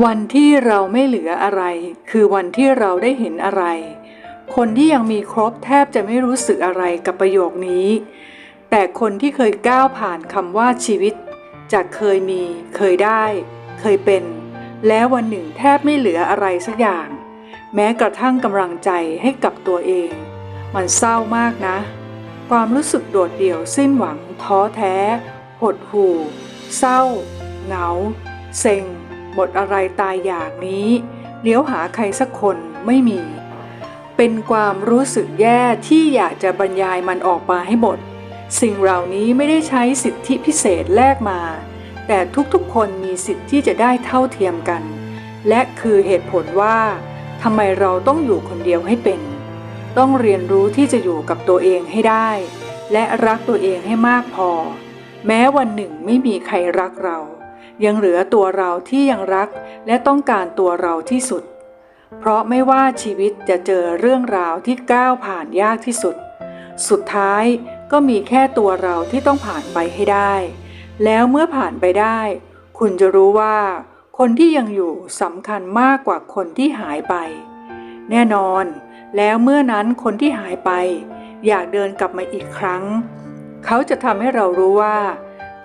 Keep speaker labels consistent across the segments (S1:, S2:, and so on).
S1: วันที่เราไม่เหลืออะไร คือวันที่เราได้เห็นอะไร คนที่ยังมีครบแทบจะไม่รู้สึกอะไรกับประโยคนี้ แต่คนที่เคยก้าวผ่านคำว่าชีวิต จากเคยมี เคยได้ เคยเป็น แล้ววันหนึ่งแทบไม่เหลืออะไรสักอย่าง แม้กระทั่งกำลังใจให้กับตัวเอง มันเศร้ามากนะ ความรู้สึกโดดเดี่ยวสิ้นหวัง ท้อแท้ หดหู่ เศร้า เหงา เซ็ง หมดอะไรตายอยากนี้เลี้ยวหาใครสักคนไม่มี เป็นความรู้สึกแย่ที่อยากจะบรรยายมันออกมาให้หมด สิ่งเหล่านี้ไม่ได้ใช้สิทธิพิเศษแลกมา แต่ทุกๆคนมีสิทธิ์ที่จะได้เท่าเทียมกัน และคือเหตุผลว่าทำไมเราต้องอยู่คนเดียวให้เป็น ต้องเรียนรู้ที่จะอยู่กับตัวเองให้ได้ และรักตัวเองให้มากพอ แม้วันหนึ่งไม่มีใครรักเรา ยังเหลือตัวเราที่ยังรักและต้องการตัวเราที่สุด เพราะไม่ว่าชีวิตจะเจอเรื่องราวที่ก้าวผ่านยากที่สุด สุดท้ายก็มีแค่ตัวเราที่ต้องผ่านไปให้ได้ แล้วเมื่อผ่านไปได้ คุณจะรู้ว่า คนที่ยังอยู่สำคัญมากกว่าคนที่หายไป แน่นอน แล้วเมื่อนั้นคนที่หายไป อยากเดินกลับมาอีกครั้ง เขาจะทำให้เรารู้ว่า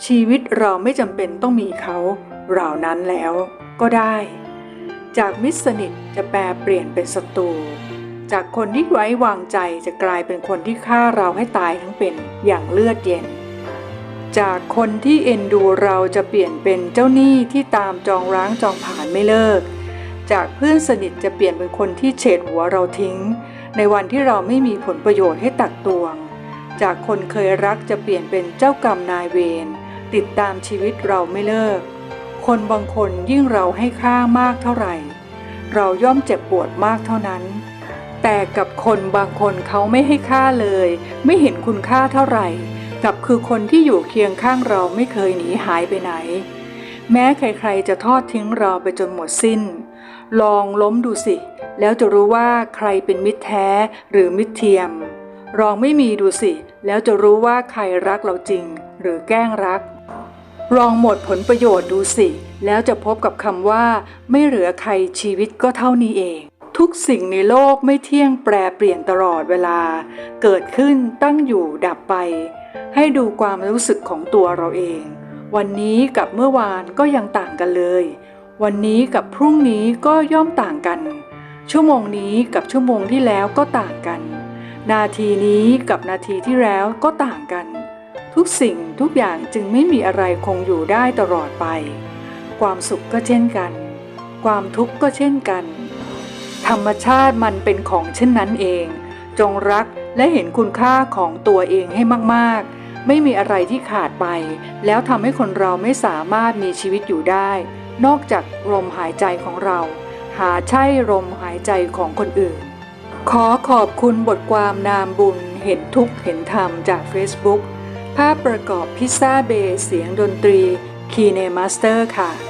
S1: ชีวิตเราไม่จำเป็นต้องมีเขาเหล่านั้นแล้วก็ได้ จากมิตรสนิทจะแปลเปลี่ยนเป็นศัตรูจากคนที่ไว้วางใจจะกลายเป็นคนที่ฆ่าเราให้ตายทั้งเป็นอย่างเลือดเย็น จากคนที่เอ็นดูเราจะเปลี่ยนเป็นเจ้าหนี้ที่ตามจองร้างจองผ่านไม่เลิก จากเพื่อนสนิทจะเปลี่ยนเป็นคนที่เฉดหัวเราทิ้ง ในวันที่เราไม่มีผลประโยชน์ให้ตักตวง จากคนเคยรักจะเปลี่ยนเป็นเจ้ากรรมนายเวร ติดตามชีวิตเราไม่เลิก คนบางคนยิ่งเราให้ค่ามากเท่าไหร่ เราย่อมเจ็บปวดมากเท่านั้น แต่กับคนบางคนเขาไม่ให้ค่าเลย ไม่เห็นคุณค่าเท่าไหร่ กับคือคนที่อยู่เคียงข้างเราไม่เคยหนีหายไปไหน แม้ใครๆจะทอดทิ้งเราไปจนหมดสิ้น ลองล้มดูสิ แล้วจะรู้ว่าใครเป็นมิตรแท้หรือมิตรเทียม ลองไม่มีดูสิ แล้วจะรู้ว่าใครรักเราจริง หรือแกล้งรัก ลองหมดผลประโยชน์ดูสิ แล้วจะพบกับคำว่า ไม่เหลือใครชีวิตก็เท่านี้เอง ทุกสิ่งในโลกไม่เที่ยงแปรเปลี่ยนตลอดเวลา เกิดขึ้นตั้งอยู่ดับไป ให้ดูความรู้สึกของตัวเราเอง วันนี้กับเมื่อวานก็ยังต่างกันเลย วันนี้กับพรุ่งนี้ก็ย่อมต่างกัน ชั่วโมงนี้กับชั่วโมงที่แล้วก็ต่างกัน นาทีนี้กับนาทีที่แล้วก็ต่างกัน ทุกสิ่งทุกอย่างจึงไม่มีอะไรคงอยู่ได้ตลอดไป ความสุขก็เช่นกัน ความทุกข์ก็เช่นกัน ธรรมชาติมันเป็นของเช่นนั้นเอง จงรักและเห็นคุณค่าของตัวเองให้มากๆ ไม่มีอะไรที่ขาดไป แล้วทำให้คนเราไม่สามารถมีชีวิตอยู่ได้ นอกจากลมหายใจของเรา หาใช่ลมหายใจของคนอื่น ขอขอบคุณบทความนามบุญเห็นทุกเห็นธรรมจาก Facebook ภาพประกอบพิซซ่าเบย์เสียงดนตรีคีเนมาสเตอร์ค่ะ